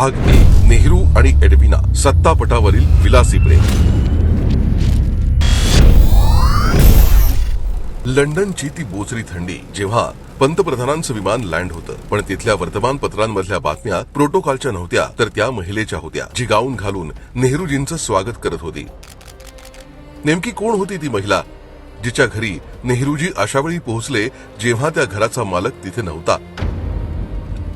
भाग ए नेहरू आणि एडविना सत्तापटावरील विलासी प्रेम. लंडनची ती बोचरी थंडी जेव्हा पंतप्रधानांचं विमान लँड होतं पण तिथल्या वर्तमानपत्रांमधल्या बातम्या प्रोटोकॉलच्या नव्हत्या तर त्या महिलेच्या होत्या जी गाऊन घालून नेहरूजींचं स्वागत करत होती. नेमकी कोण होती ती महिला जिच्या घरी नेहरूजी अशावेळी पोहोचले जेव्हा त्या घराचा मालक तिथे नव्हता?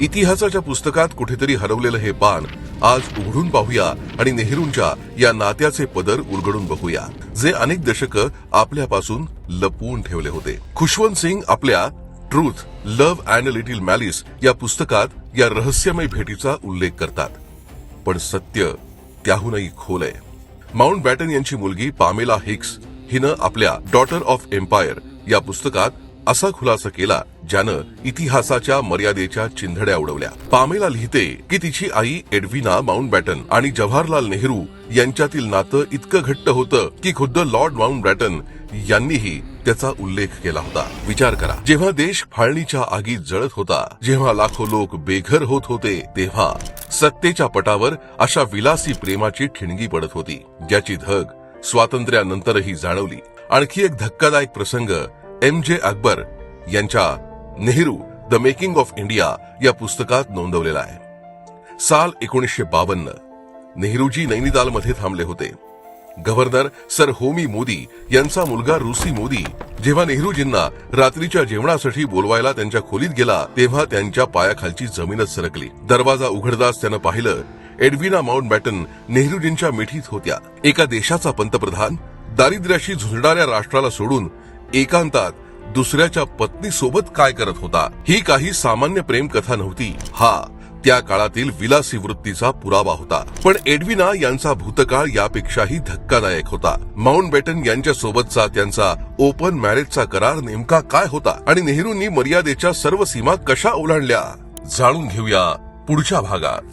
इतिहासाच्या पुस्तकात कुठेतरी हरवलेलं हे पान आज उघडून पाहूया आणि नेहरूंच्या या नात्याचे पदर उलगडून बघूया जे अनेक दशकं आपल्यापासून लपवून ठेवले होते. खुशवंत सिंग आपल्या truth love and little malice या पुस्तकात या रहस्यमय भेटीचा उल्लेख करतात. पण सत्य त्याहूनही खोल आहे. माउंट बॅटन यांची मुलगी पामेला हिक्स हिनं आपल्या डॉटर ऑफ एम्पायर या पुस्तकात असा खुलासा केला ज्यानं इतिहासाच्या मर्यादेच्या चिंधड्या उडवल्या. पामेला लिहिते की तिची आई एडविना माउंट बॅटन आणि जवाहरलाल नेहरू यांच्यातील नातं इतकं घट्ट होतं की खुद्द लॉर्ड माउंट बॅटन यांनीही त्याचा उल्लेख केला होता. विचार करा. जेव्हा देश फाळणीच्या आगीत जळत होता जेव्हा लाखो लोक बेघर होत होते तेव्हा सत्तेच्या पटावर अशा विलासी प्रेमाची ठिणगी पडत होती ज्याची धग स्वातंत्र्यानंतरही जाणवली. आणखी एक धक्कादायक प्रसंग एम जे अकबर यांच्या Nehru the making of India या पुस्तकात नोंदवलेला आहे. साल एकोणीसशे बावन्न नेहरूजी नैनितालमध्ये थांबले होते. गव्हर्नर सर होमी मोदी यांचा मुलगा रुसी मोदी जेव्हा नेहरूजींना रात्रीच्या जेवणासाठी बोलवायला त्यांच्या खोलीत गेला तेव्हा त्यांच्या पायाखालची जमीनच सरकली. दरवाजा उघडताच त्यानं पाहिलं एडविना माउंट बॅटन नेहरूजींच्या मिठीत होत्या. एका देशाचा पंतप्रधान दारिद्र्याशी झुंजणाऱ्या राष्ट्राला सोडून एकांतात दुसऱ्याच्या पत्नीसोबत काय करत होता ही काही सामान्य प्रेम कथा नव्हती. हा त्या काळातील विलासी वृत्तीचा पुरावा होता. पण एडविना यांचा भूतकाळ यापेक्षाही धक्कादायक होता. माउंट बेटन यांच्या सोबतचा त्यांचा ओपन मॅरेजचा करार नेमका काय होता आणि नेहरूंनी मर्यादेच्या सर्व सीमा कशा ओलांडल्या? जाणून घेऊया पुढच्या भागात.